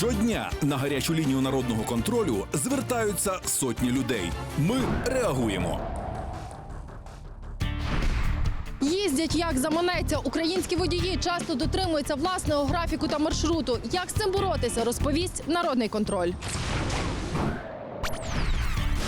Щодня на гарячу лінію народного контролю звертаються сотні людей. Ми реагуємо. Їздять як заманеться. Українські водії часто дотримуються власного графіку та маршруту. Як з цим боротися, розповість народний контроль.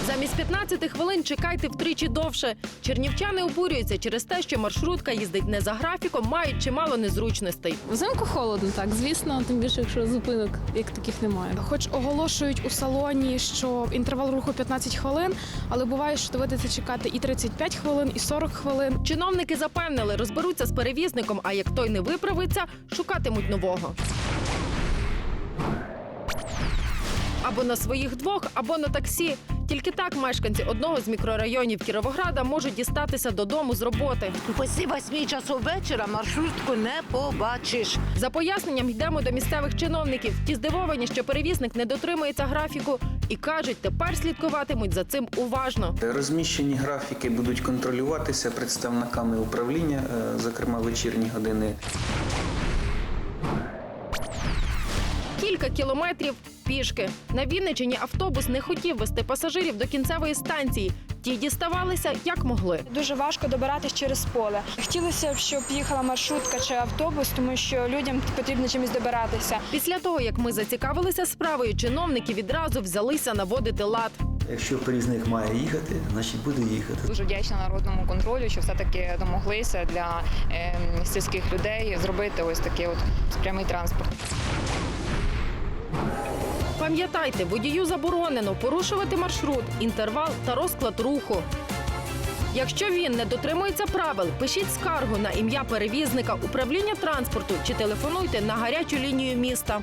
Замість 15 хвилин чекайте втричі довше. Чернівчани обурюються через те, що маршрутка їздить не за графіком, мають чимало незручностей. Взимку холодно, так, звісно, тим більше, якщо зупинок як таких немає. Хоч оголошують у салоні, що інтервал руху 15 хвилин, але буває, що доведеться чекати і 35 хвилин, і 40 хвилин. Чиновники запевнили, розберуться з перевізником, а як той не виправиться, шукатимуть нового. Або на своїх двох, або на таксі. Тільки так мешканці одного з мікрорайонів Кіровограда можуть дістатися додому з роботи. Після восьми часов вечора маршрутку не побачиш. За поясненням йдемо до місцевих чиновників. Ті здивовані, що перевізник не дотримується графіку, і кажуть, тепер слідкуватимуть за цим уважно. Розміщені графіки будуть контролюватися представниками управління, е, зокрема вечірні години. Кілька кілометрів пішки. На Вінничині автобус не хотів вести пасажирів до кінцевої станції. Ті діставалися як могли. Дуже важко добиратись через поле. Хотілося б, щоб їхала маршрутка чи автобус, тому що людям потрібно чимось добиратися. Після того, як ми зацікавилися справою, чиновники відразу взялися наводити лад. Якщо перевізник має їхати, значить буде їхати. Дуже вдячна народному контролю, що все-таки домоглися для е, сільських людей зробити ось такий от прямий транспорт. Пам'ятайте, водію заборонено порушувати маршрут, інтервал та розклад руху. Якщо він не дотримується правил, пишіть скаргу на ім'я перевізника, управління транспорту чи телефонуйте на гарячу лінію міста.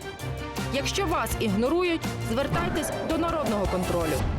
Якщо вас ігнорують, звертайтесь до народного контролю.